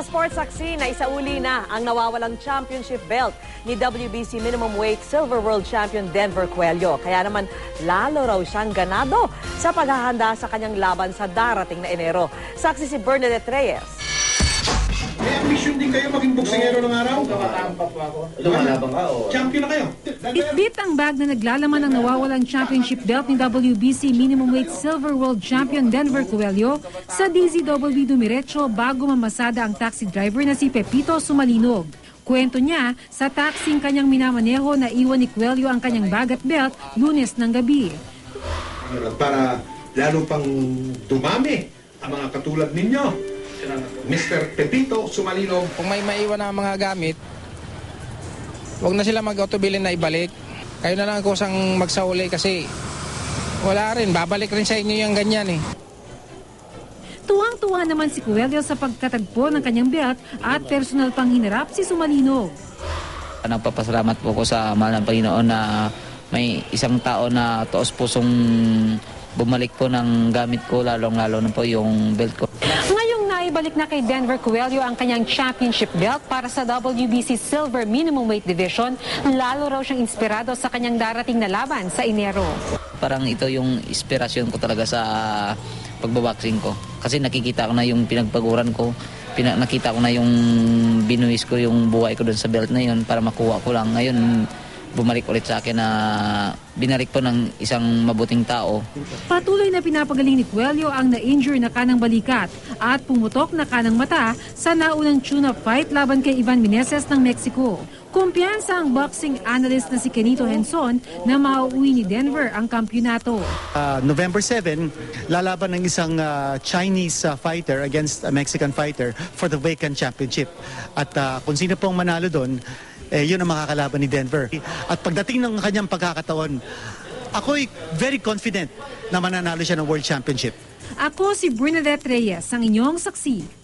Sa sports saksi na isauli na ang nawawalang championship belt ni WBC minimum weight silver world champion Denver Cuello. Kaya naman lalo raw siyang ganado sa paghahanda sa kanyang laban sa darating na Enero. Saksi si Bernadette Reyes. May ambition din kayo maging boksingero ng araw? Lumalaban ka o? Champion na kayo. Itbit ang bag na naglalaman ng nawawalang championship belt ni WBC minimum weight silver world champion Denver Coelho sa DZW Dumiretso bago mamasada ang taxi driver na si Pepito Sumalinog. Kwento niya, sa taxing kanyang minamaneho na iwan ni Coelho ang kanyang bag at belt lunes ng gabi. Para lalo pang dumami ang mga katulad ninyo. Mr. Pepito Sumalino. Kung may maiwan na mga gamit, huwag na sila mag-autobilin na ibalik. Kayo na lang ang kusang magsauli kasi wala rin, babalik rin sa inyo yung ganyan eh. Tuwang-tuwa naman si Coelho sa pagkatagpo ng kanyang belt at personal pang hinarap si Sumalinog. Nagpapasalamat po ko sa mahal ng Panginoon na may isang tao na taos pusong bumalik po ng gamit ko, lalong-lalo na po yung belt ko. Naibalik na kay Denver Coelho ang kanyang championship belt para sa WBC Silver Minimum Weight Division, lalo raw siyang inspirado sa kanyang darating na laban sa Enero. Parang ito yung inspirasyon ko talaga sa pagbaboxing ko. Kasi nakikita ko na yung pinagpaguran ko, pina- nakita ko na yung binuwis ko yung buhay ko doon sa belt na yun para makuha ko lang. Ngayon, bumalik ulit sa akin na binalik po ng isang mabuting tao Patuloy na pinapagaling ni Coelho ang na-injure na kanang balikat at pumutok na kanang mata sa naunang tune-up fight laban kay Ivan Meneses ng Mexico. Kumpiyansa ang boxing analyst na si Kenito Henson na mauuwi ni Denver ang kampyonato. Uh, November 7, lalaban ng isang uh, Chinese uh, fighter against a Mexican fighter for the vacant championship. At uh, kung sino pong manalo doon, eh, yun ang makakalaban ni Denver. At pagdating ng kanyang pagkakataon, ako'y very confident na mananalo siya ng World Championship. Ako si Bernadette Reyes, ang inyong saksi.